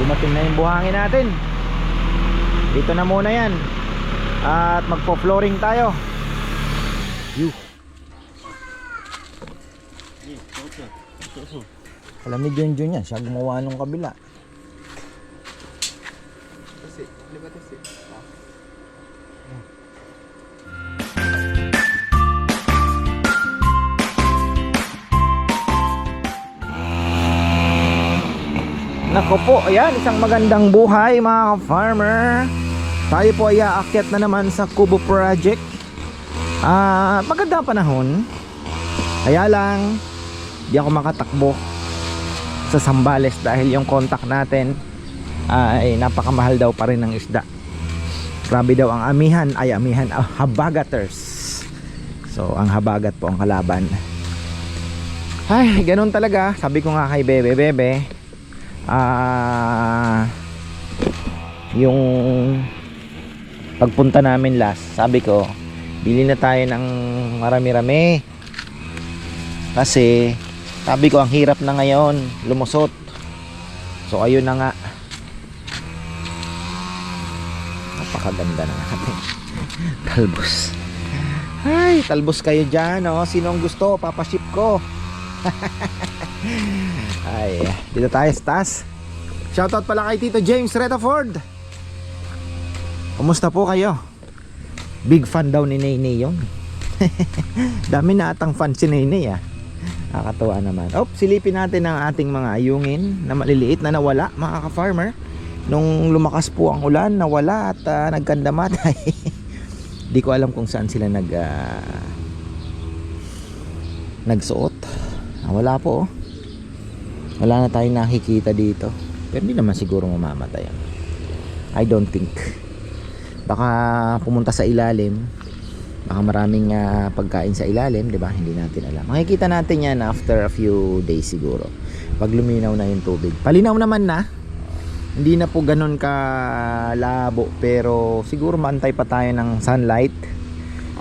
dumating na yung buhangin natin. Dito na muna yan. At magpo flooring tayo. Yuh. alam ni Junjun yan. Siya gumawa nung kabila Nako po, ayan, isang magandang buhay mga farmer. Tayo po ay aakyat na naman sa Kubo Project. Ah, magandang panahon. Kaya lang, di ako makatakbo sa Sambales dahil yung contact natin ay napakamahal daw pa rin ng isda. Grabe daw ang amihan, ay amihan, ah, habagaters. So, ang habagat po ang kalaban. Ay, ganun talaga. Sabi ko nga kay Bebe, Bebe, ah yung pagpunta namin last sabi ko bili na tayo ng marami-rami. Kasi sabi ko ang hirap na ngayon lumusot. So ayun na nga. Napakaganda na natin. Talbos. Ay talbos kayo dyan oh. sino ang gusto? Papaship ko ay, dito tayo sa taas. Shoutout pala kay Tito James Retaford. Kumusta po kayo? Big fan daw ni Nene yun. Dami na atang fan si Nene ah. Nakakatuwa naman. Oh, silipin natin ang ating mga ayungin na maliliit na nawala mga ka-farmer. Nung lumakas po ang ulan, nawala at uh, nagkandamatay. Di ko alam kung saan sila nag ah, nagsuot. Ah, wala po oh. Wala na tayong nakikita dito. Pero hindi naman siguro mamamatay. I don't think. Baka pumunta sa ilalim. Baka maraming ah, pagkain sa ilalim, 'di ba? Hindi natin alam. Makikita natin 'yan after a few days siguro. Pag luminaw na yung tubig. Palinaw naman na. Hindi na po ganun ka labo pero siguro maantay pa tayo ng sunlight.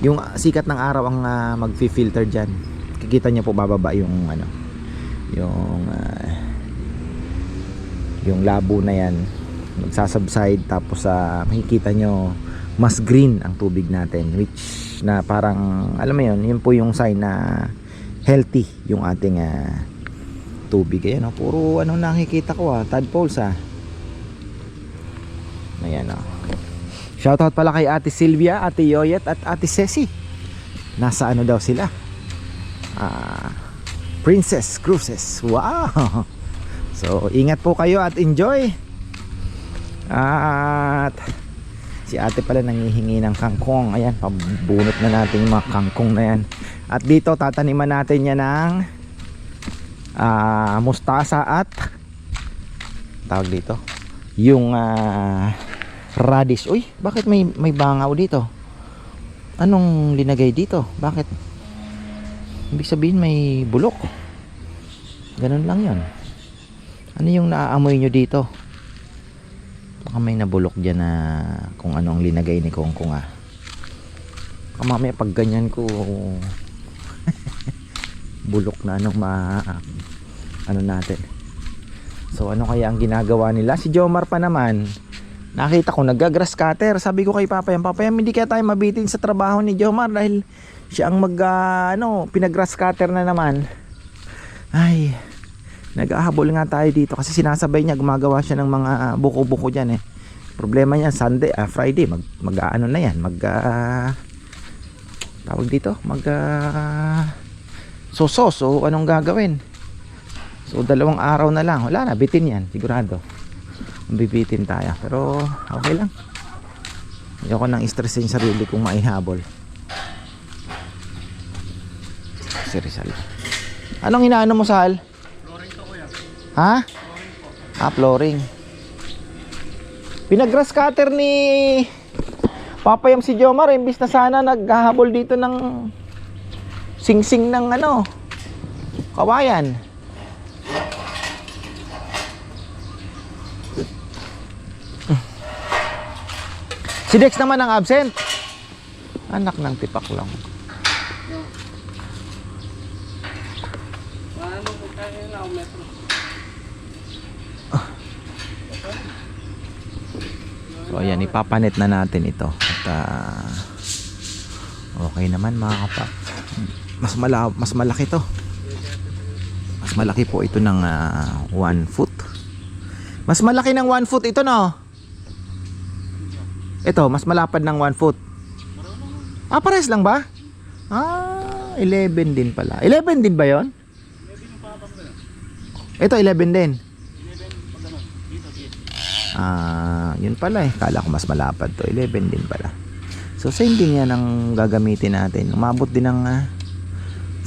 Yung sikat ng araw ang ah, magfi-filter diyan. Kikita niyo po bababa yung ano, yung ah, yung labo na yan magsasubside tapos sa makikita nyo mas green ang tubig natin which na parang alam mo yun yun po yung sign na healthy yung ating ah, tubig. Ayan oh, puro ano nakikita ko ah tadpoles ah. Ayan oh. Shoutout pala kay ate Sylvia ate Yoyet at ate Ceci. Nasa ano daw sila? Ah Princess Cruises. Wow! So, ingat po kayo at enjoy. At si ate pala nangihingi ng kangkong. Ayan, pabunot na natin yung mga kangkong na yan. At dito, tataniman natin yan ng ah, mustasa at tawag dito, yung ah, radish. Uy, bakit may, may bangaw dito? Anong linagay dito? Bakit? Ibig sabihin may bulok. Ganun lang yon. Ano yung naaamoy nyo dito? Baka may nabulok dyan na kung ano ang linagay ni Kong Kong ah. Baka mamaya pag ganyan ko bulok na anong ma ano natin. So ano kaya ang ginagawa nila? Si Jomar pa naman nakita ko nagga-grass cutter. Sabi ko kay Papayam, Papayam hindi kaya tayo mabitin sa trabaho ni Jomar dahil siya ang mag ah, ano, pinag-grass cutter na naman. Ay, nag-ahabol nga tayo dito kasi sinasabay niya gumagawa siya ng mga buko-buko diyan eh. Problema niya Sunday, ah, Friday mag mag ano na yan, mag ah, tawag dito, mag ah, soso. So anong gagawin? So dalawang araw na lang. Wala na, bitin yan, sigurado. Bibitin tayo. Pero okay lang. Ayoko nang stressin sarili kong maihabol. Si Rizal. Anong inaano mo, to kuya. Ha? Ah, flooring. Pinag-grass cutter ni Papayam si Jomar, imbis na sana naghahabol dito ng singsing ng ano, kawayan. Si Dex naman ang absent. Anak ng tipak lang. Ano po tayo na metro? So ayan, ipapanet na natin ito. At ah, okay naman mga kapak. Mas, mala mas malaki to. Mas malaki po ito ng 1 foot. Mas malaki ng 1 foot ito no. Ito, mas malapad ng 1 foot. Ah, pares lang ba? Ah, 11 din pala. 11 din ba yon? Ito, 11 din. Ah, yun pala eh. Kala ko mas malapad to. 11 din pala. So, same din yan ang gagamitin natin. Umabot din ng ah,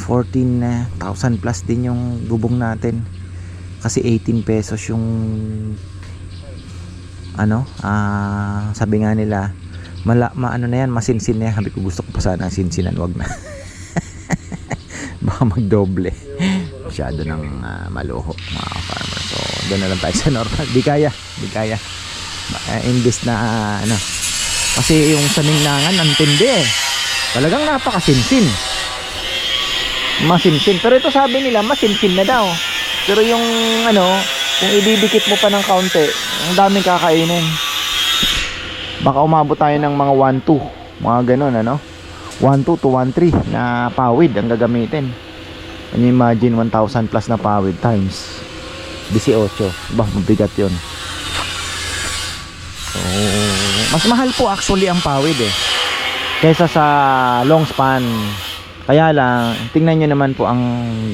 14,000 plus din yung bubong natin. Kasi 18 pesos yung ano, ah, sabi nga nila, mala, maano na yan, masinsin na yan. Sabi ko gusto ko pa sana ang sinsinan, wag na. Baka magdoble. Masyado ng ah, maluho mga farmer. Doon na lang tayo sa normal. Di kaya, di kaya. Imbis na ano, kasi yung sa Ningnangan, ang tindi eh. Talagang napakasinsin. Masinsin. Pero ito sabi nila, masinsin na daw. Pero yung ano, kung ididikit mo pa ng kaunti, ang daming kakainin. Baka umabot tayo ng mga 1-2. Mga ganun, ano? 1-2 to 1-3 na pawid ang gagamitin. Can you imagine 1,000 plus na pawid times 18. Bah, mabigat yun. So, mas mahal po actually ang pawid eh. Kesa sa long span. Kaya lang, tingnan nyo naman po ang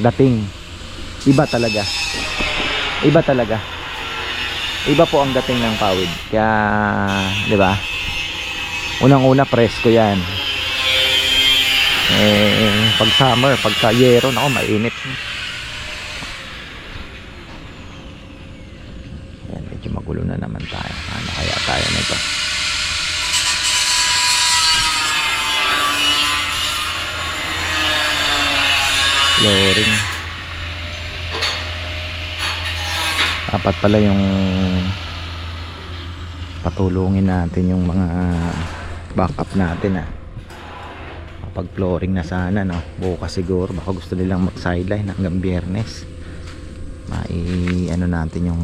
dating. Iba talaga. Iba talaga. Iba po ang dating ng pawid. Kaya, di ba? Unang-una presko yan. Eh, pag summer, pagka yero, nako mainit. Ayan, medyo magulo na naman tayo. Ano kaya tayo nito? Flooring. Dapat pala yung patulungin natin yung mga backup natin ah. Kapag flooring na sana no. Bukas siguro baka gusto nilang mag sideline hanggang biyernes. Mai ano natin yung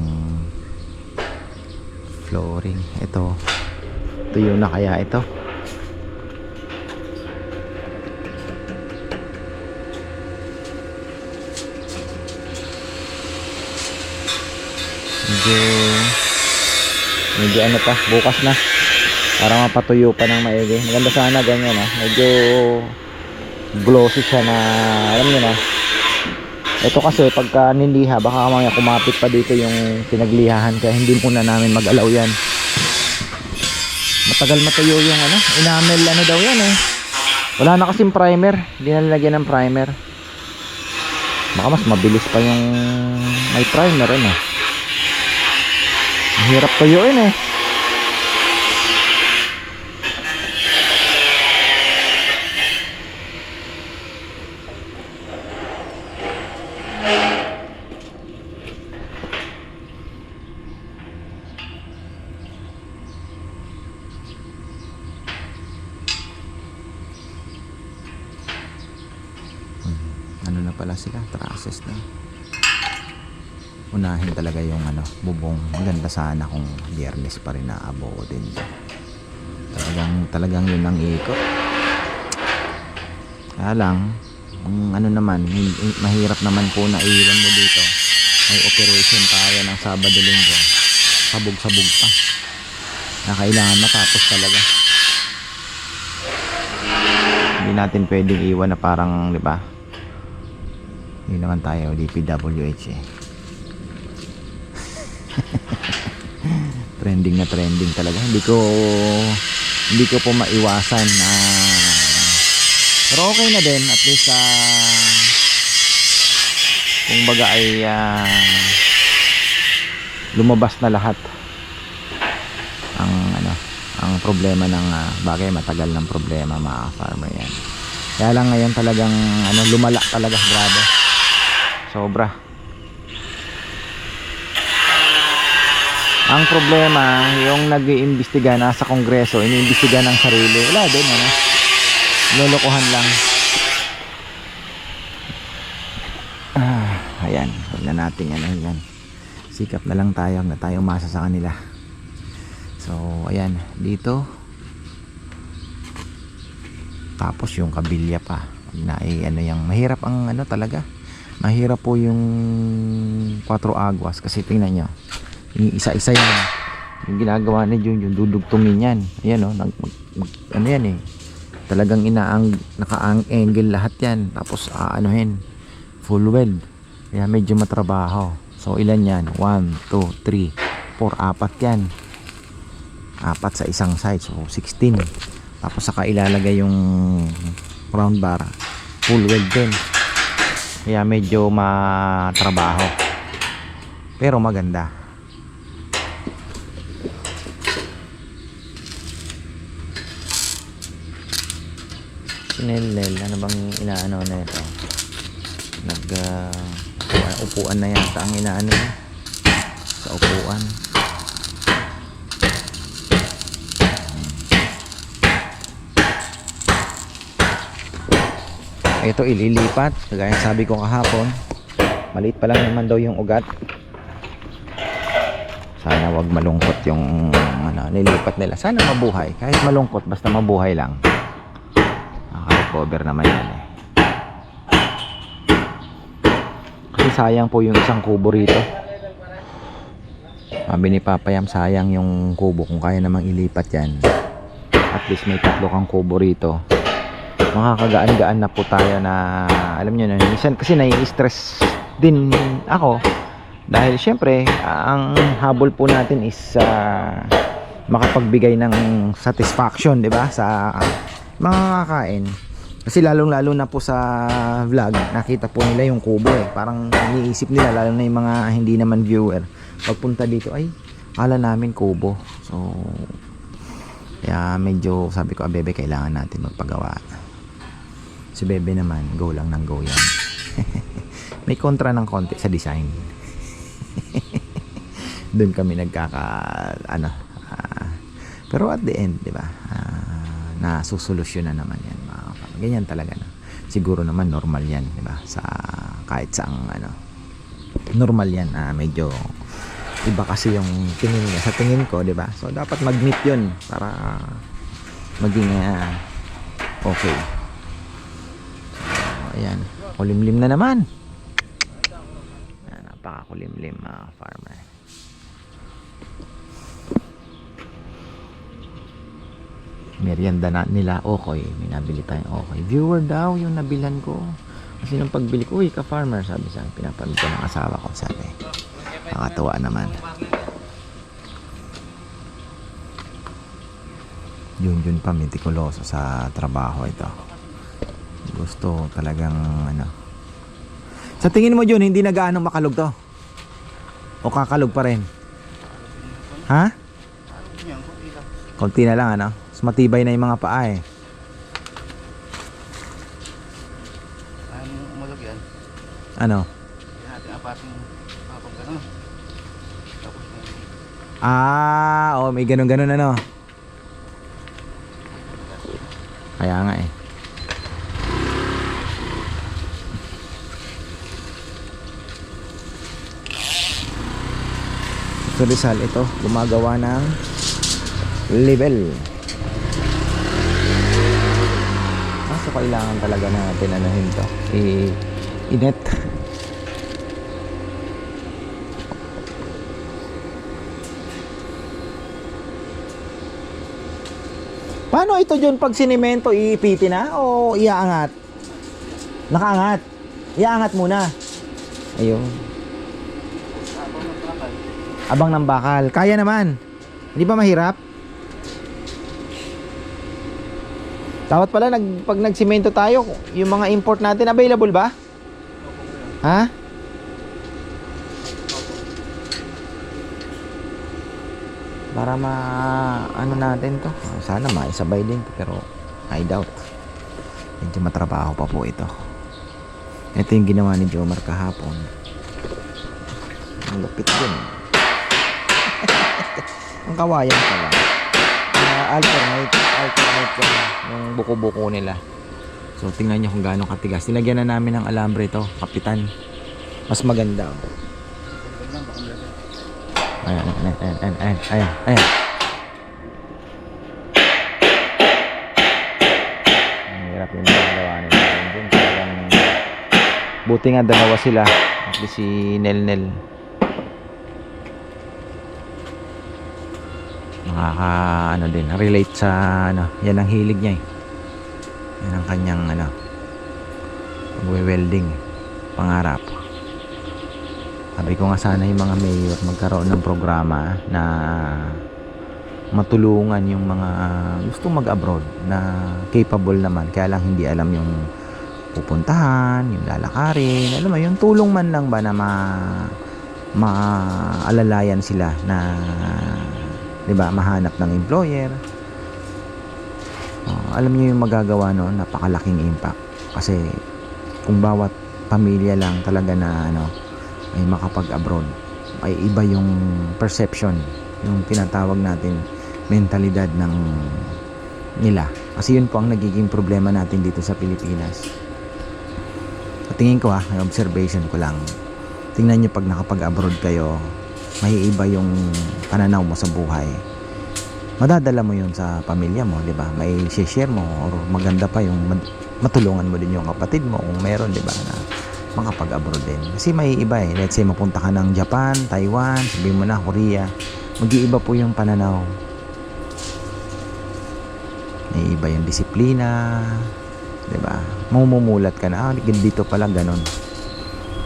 flooring. Ito. Tuyo na kaya ito. Medyo medyo ano pa, bukas na. Para mapatuyo pa ng maigi. Maganda sana ganyan ah. Medyo glossy siya na alam niyo na. Ito kasi pagka niliha baka mamaya kumapit pa dito yung pinaglihahan kaya hindi muna namin mag-alaw yan. Matagal matuyo yung ano, enamel ano daw yan eh. Wala na kasing primer, hindi na nilagyan ng primer. Baka mas mabilis pa yung may primer ano. Mahirap tuyuin eh. ano na pala sila trusses na unahin talaga yung ano bubong. Maganda sana kung biyernes pa rin naabo din. Talagang talagang yun ang ikot. Kaya lang ang ano naman mahirap naman po na iwan mo dito. May operation tayo ng Sabado Linggo. Sabog sabog pa. Na kailangan matapos talaga. Hindi natin pwedeng iwan na parang di ba? Hindi naman tayo DPWH eh. trending na trending talaga. Hindi ko hindi ko po maiwasan na pero okay na din at least ah kung baga ay ah, lumabas na lahat ang ano ang problema ng ah, bagay matagal ng problema mga farmer yan kaya lang ngayon talagang ano lumala talaga grabe Sobra. Ang problema, yung nag-iimbestiga nasa kongreso, iniimbestiga ng sarili. Wala din, ano? Lolokohan lang. Ah, ayan. Huwag na natin ano yan. Sikap na lang tayo, huwag na tayo umasa sa kanila. So, ayan, dito. Tapos yung kabilya pa. Na eh, ano yung mahirap ang ano talaga. Mahirap po yung 4 aguas kasi tingnan nyo. Isa-isa yan. Yung ginagawa ni Jun, yung dudugtungin yan. Ayan o, nag, mag- mag- ano yan eh. Talagang inaang, naka-angle lahat yan. Tapos aanuhin. Full weld. Kaya medyo matrabaho. So ilan yan? 1, 2, 3, 4, apat yan. Apat sa isang side. So 16. Tapos saka ilalagay yung round bar. Full weld din. Kaya medyo matrabaho. Pero maganda. Sinelel, ano bang inaano na ito? Nag ah, upuan na yata ang inaano niya. Sa upuan. Ito ililipat, kagaya sabi ko kahapon. Maliit pa lang naman daw yung ugat. Sana wag malungkot yung ano, nilipat nila. Sana mabuhay. Kahit malungkot, basta mabuhay lang. Nakaka-recover naman yan eh. Kasi sayang po yung isang kubo rito. Sabi ni Papayam, sayang yung kubo kung kaya namang ilipat yan. At least may tatlo kang kubo rito. Makakagaan-gaan na po tayo na alam nyo na, minsan kasi nai-stress din ako dahil syempre ang habol po natin is ah, makapagbigay ng satisfaction 'di ba sa mga kakain kasi lalong lalo na po sa vlog nakita po nila yung kubo eh. Parang iniisip nila lalo na yung mga hindi naman viewer. Pagpunta dito ay kala namin kubo. So kaya medyo sabi ko ah bebe kailangan natin magpagawa. Si bebe naman go lang ng go yan. May kontra ng konti sa design. Doon kami nagkaka ano ah, pero at the end di ba? Uh, nasusolusyon na naman yan. Ganyan talaga na siguro naman normal yan di ba? Sa kahit saang ano normal yan ah, medyo iba kasi yung tingin niya. Sa tingin ko di ba? So dapat mag-meet yun para maging ah, okay. So, ayan. Kulimlim na naman. Napakakulimlim mga farmer merienda na nila okay may nabili tayong okay. Viewer daw yung nabilan ko. Kasi nung pagbili ko uy ka farmer sabi sa akin pinapanood ko ng asawa ko sabi. Nakatuwa naman. Yun yun pa mitikuloso sa trabaho ito. Gusto talagang ano. Sa tingin mo yun hindi na gaano makalog to o kakalog pa rin? Ha? Konti na lang ano mas matibay na yung mga paa eh Ayaw mo umalog yan. ano natin apating kapag gano'n. Tapos Ah, oh, may ganun-ganun ano. Kaya nga eh. So Rizal, ito, gumagawa ng level. Ah, so kailangan talaga natin anuhin to. I- inet. Paano ito John pag sinemento iipitin na o iaangat? Nakaangat. Iaangat muna. Ayun. Abang ng bakal. Kaya naman. Hindi ba mahirap? Dapat pala nag, pag nagsimento tayo, yung mga import natin available ba? Ha? Para ma ano natin to. Sana maisabay din pero I doubt. Medyo matrabaho pa po ito. Ito yung ginawa ni Jomar kahapon. Ang lupit din. Ang kawayan pala. Uh, alternate, alternate yan yung buko-buko nila so tingnan nyo kung gaano katigas nilagyan na namin ng alambre to kapitan mas maganda ayan ayan ayan ayan ayan ayan, ayan. hirap yung ginagawa nila buti nga dalawa sila at si Nel Nel Nakaka ano din, relate sa ano, yan ang hilig niya eh. Yan ang kanyang ano, pagwe-welding, eh. pangarap. Sabi ko nga sana yung mga mayor magkaroon ng programa na matulungan yung mga gustong mag-abroad na capable naman kaya lang hindi alam yung pupuntahan, yung lalakarin, alam mo, yung tulong man lang ba na ma maalalayan sila na 'di ba, mahanap ng employer. Oh, alam niyo yung magagawa no, napakalaking impact kasi kung bawat pamilya lang talaga na ano ay makapag-abroad, ay iba yung perception, yung tinatawag natin mentalidad ng nila. Kasi yun po ang nagiging problema natin dito sa Pilipinas. Sa tingin ko ah, may observation ko lang. Tingnan nyo pag nakapag-abroad kayo, may iba yung pananaw mo sa buhay. Madadala mo yun sa pamilya mo, di ba? May share mo or maganda pa yung matulungan mo din yung kapatid mo kung meron, di ba? Na makapag-abroad din. Kasi may iba eh. Let's say mapunta ka ng Japan, Taiwan, sabihin mo na Korea. Mag-iiba po yung pananaw. May iba yung disiplina, 'di ba? Mamumulat ka na, ah, dito pala ganun.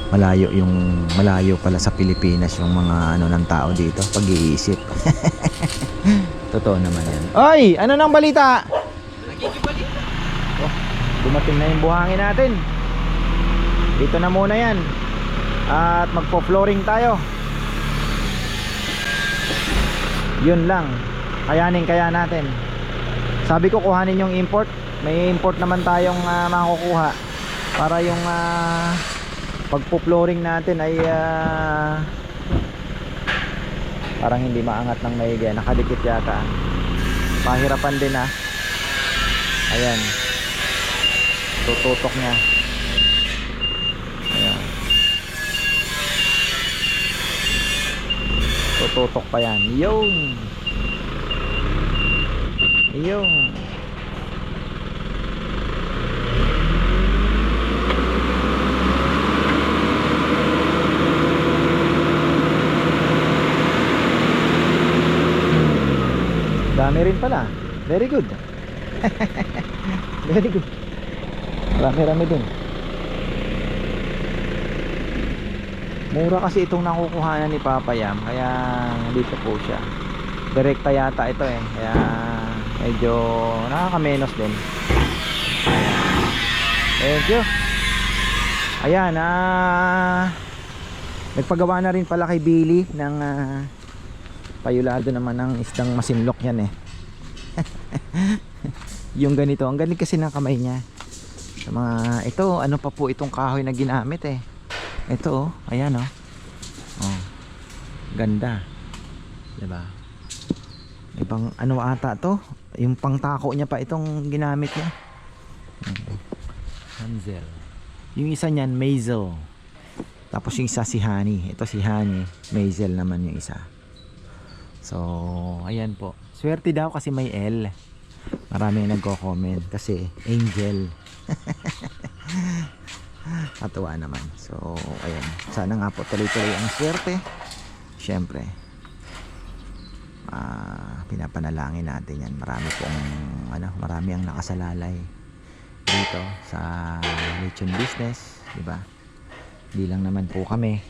Malayo yung malayo pala sa Pilipinas yung mga ano ng tao dito pag-iisip. Totoo naman 'yan. Oy, ano nang balita? Oh, dumating na yung buhangin natin. Dito na muna 'yan. At magpo-flooring tayo. Yun lang. Kayanin kaya natin. Sabi ko kuhanin yung import. May import naman tayong ah, makukuha para yung uh, pagpo-flooring natin ay ah, parang hindi maangat ng maigi. Nakadikit yata. Pahirapan din ah. Ayan. Tututok niya. Ayan. Tututok pa yan. Yun. Yun. Dami rin pala. Very good. Very good. Marami-rami din. Mura kasi itong nakukuhanan ni Papa Yam kaya dito po siya. Direkta yata ito eh. Kaya medyo nakakamenos din. Thank you. Ayan, ah nagpagawa na rin pala kay Billy ng ah, payulado naman ng isdang masinlok yan eh. yung ganito, ang galing kasi ng kamay niya. Sa mga ito, ano pa po itong kahoy na ginamit eh. Ito oh, ayan oh. Oh. Ganda. ba? Ibang ano ata to? Yung pangtako niya pa itong ginamit niya. Mm. Hansel. Yung isa niyan, Maisel. Tapos yung isa si Honey. Ito si Honey. Maisel naman yung isa. So, ayan po. Swerte daw kasi may L. Maraming nagko-comment kasi Angel. Katuwa naman. So, ayan. Sana nga po tuloy-tuloy ang swerte. Siyempre. Ah, pinapanalangin natin yan. Marami pong ano, marami ang nakasalalay dito sa lechon business, di ba? Hindi lang naman po kami.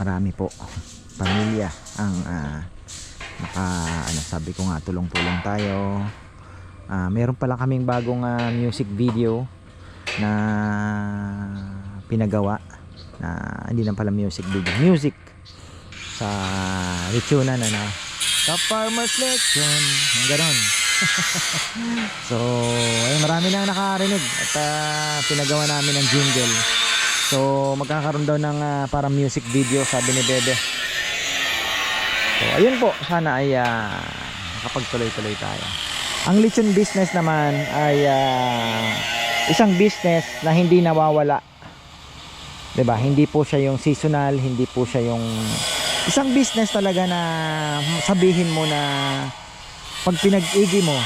Marami po pamilya ang ah, naka ano sabi ko nga tulong-tulong tayo. Ah, meron pala kaming bagong ah, music video na pinagawa na hindi lang pala music video music sa lechonan na na sa farmer's lechon yung ganon. So ayun, marami na nakarinig at ah, pinagawa namin ng jingle. So magkakaroon daw ng ah, parang music video sabi ni Bebe so ayun po. Sana ay uh, makapagtuloy-tuloy tayo. Ang lechon business naman ay ah, isang business na hindi nawawala. 'di ba hindi po siya yung seasonal hindi po siya yung isang business talaga na sabihin mo na pag pinag-igi mo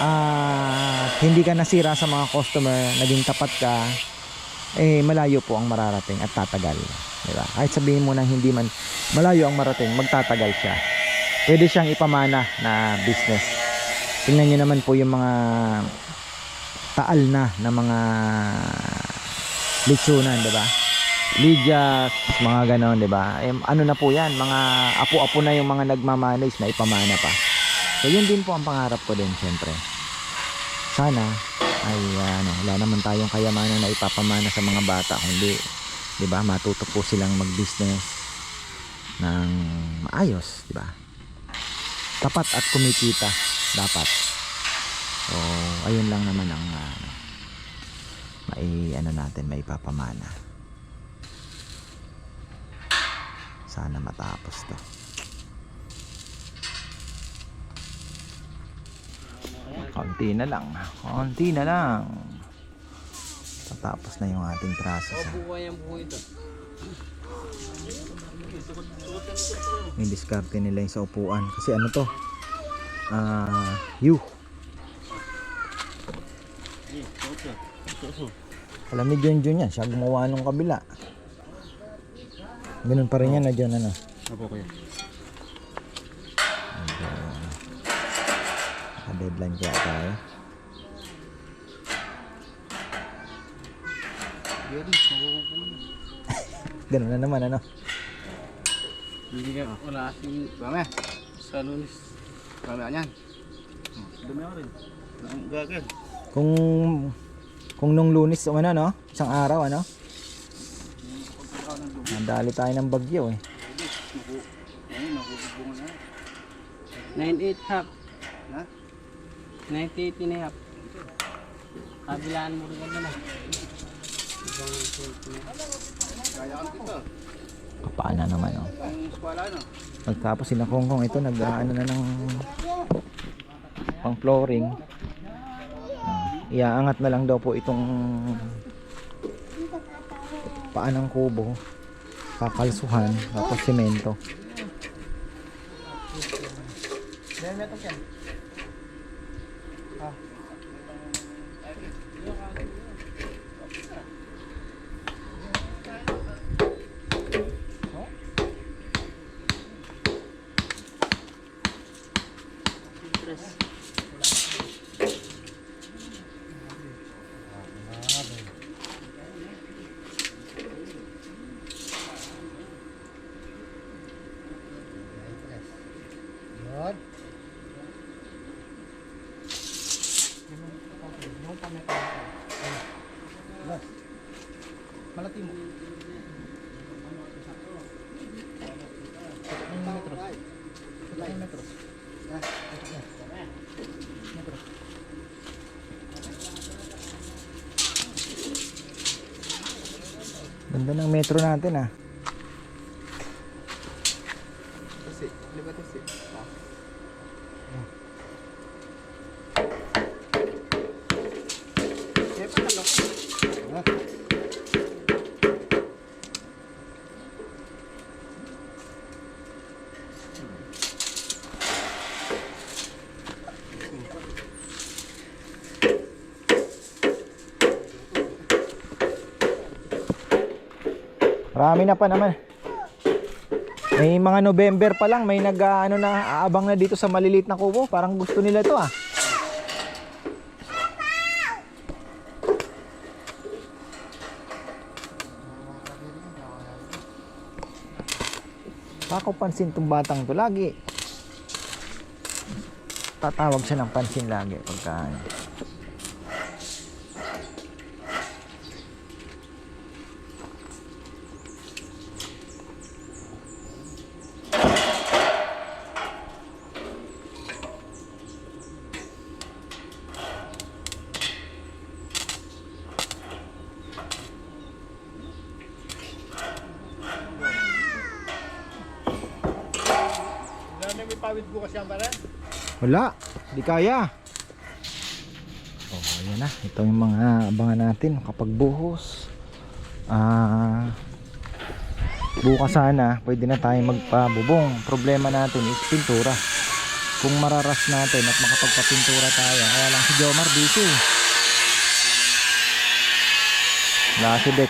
at hindi ka nasira sa mga customer naging tapat ka eh malayo po ang mararating at tatagal. Di ba? Kahit sabihin mo nang hindi man malayo ang marating, magtatagal siya. Pwede siyang ipamana na business. Tingnan niyo naman po yung mga taal na na mga litsunan, di ba? Lydias, mga ganon, di ba? Eh, ano na po yan, mga apo-apo na yung mga nagmamanage na ipamana pa. So yun din po ang pangarap ko din, syempre. Sana ay ano, wala naman tayong kayamanan na ipapamana sa mga bata, kundi 'di ba, matuto po silang mag-business ng maayos, 'di ba? Tapat at kumikita dapat. So, ayun lang naman ang ah, mai ano natin, may papamana. Sana matapos 'to. Konti na lang. Konti na lang. Tatapos na yung ating sa ang buhay ito. may diskarte nila yung sa upuan. Kasi ano to? Ah, you. Alam ni John John yan. Siya gumawa nung kabila. Ganun pa rin yan na John ano. Apo kuya. Naka-deadline kaya tayo. Yun, makukuha. Ganun na naman ano. Hindi ka, wala kasing, kami, sa lunis, kami yan. Dumi ako rin. Ang gagad. Kung kung nung lunes o ano no, isang araw ano. Nadali tayo ng bagyo eh. Ayun, nakukubungan na. 98 half. Ha? 98 and a half. Kabilaan mo rin na. Kaya ka dito. Paano naman oh. Pagtapos sila Kong Kong ito nag ano na ng pang flooring. Ah, iaangat na lang daw po itong paan ng kubo. Kakalsuhan tapos semento. Malati mo. Metro natin ah. Kasi, libat kasi. Marami na pa naman. May mga November pa lang, may nag ah, ano na aabang na dito sa malilit na kubo. Parang gusto nila to ah. Ako pansin tong batang to lagi. Tatawag siya ng pansin lagi pagka ano. may pawid bukas yan pare? Wala, di kaya. Oh, ayan na. Ito yung mga abangan natin kapag buhos. Ah, bukas sana pwede na tayo magpabubong. Problema natin is pintura. Kung mararas natin at makapagpapintura tayo. Kaya lang si Jomar busy. wala si Dex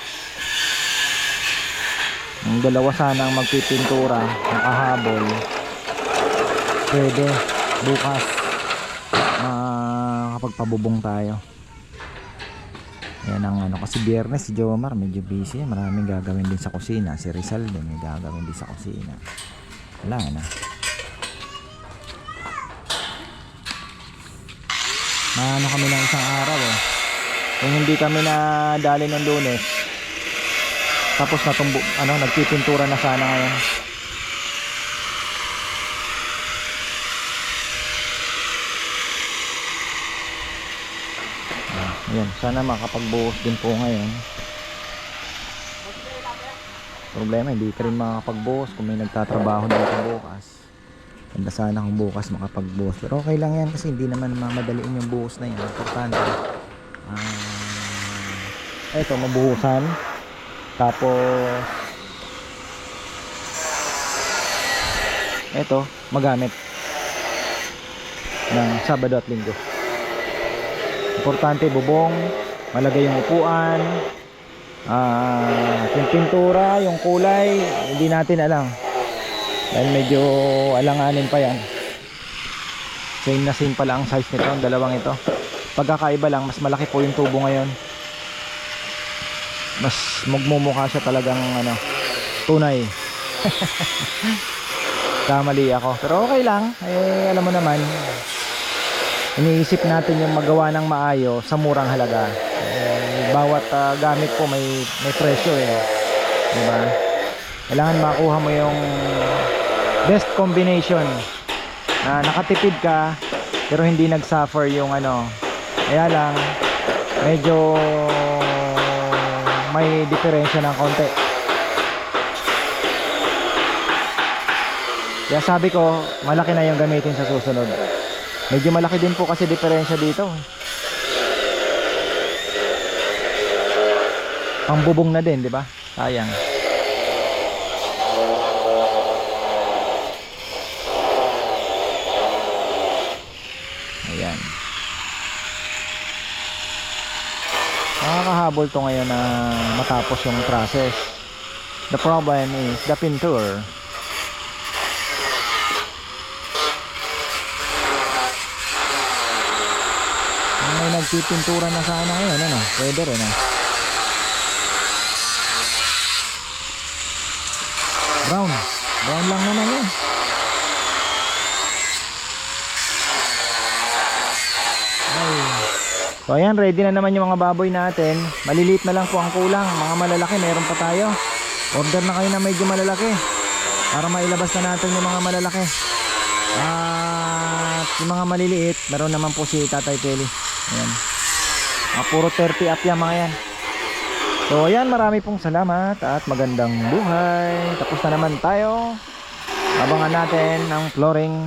ang dalawa sanang magpipintura nakahabol pwede bukas makakapagpabubong tayo. Yan ang ano kasi biyernes si Jomar medyo busy. Maraming gagawin din sa kusina. Si Rizal din may gagawin din sa kusina. Wala na. Maano kami ng isang araw eh. Kung hindi kami na dali ng lunes, tapos natumbo, ano, nagpipintura na sana ngayon. Ayan, sana makapagbuhos din po ngayon. Problema, hindi ka rin makakapagbuhos kung may nagtatrabaho dito bukas. Ganda sana kung bukas makapagbuhos. Pero okay lang yan kasi hindi naman mamadaliin yung buhos na yan. Importante. Ah, eto, mabuhusan. Tapos, eto, magamit ng Sabado at Linggo. Importante, bubong, malagay yung upuan, ah, yung pintura, yung kulay, hindi natin alam. Dahil medyo alanganin pa yan. Same na same pala ang size nito, ang dalawang ito. Pagkakaiba lang, mas malaki po yung tubo ngayon. Mas magmumukha siya talagang ano, tunay. Kamali ako. Pero okay lang. Eh, alam mo naman, iniisip natin yung magawa ng maayo sa murang halaga. Eh, bawat ah, gamit po may, may presyo eh. Diba? Kailangan makuha mo yung best combination na nakatipid ka pero hindi nag-suffer yung ano kaya lang medyo may diferensya ng konti kaya sabi ko malaki na yung gamitin sa susunod medyo malaki din po kasi diferensya dito pangbubong na din di ba sayang Ayan. Nakakahabol to ngayon na matapos yung process. The problem is the pinture. May nagpipintura na sana ngayon, ano? Pwede rin, ah. Brown. Brown lang naman yun. So ayan, ready na naman yung mga baboy natin. Maliliit na lang po ang kulang. Mga malalaki, meron pa tayo. Order na kayo na medyo malalaki. Para mailabas na natin yung mga malalaki. At yung mga maliliit, meron naman po si Tatay Telly. Ayan. Mga puro 30 up yan mga yan. So ayan, marami pong salamat at magandang buhay. Tapos na naman tayo. Abangan natin ang flooring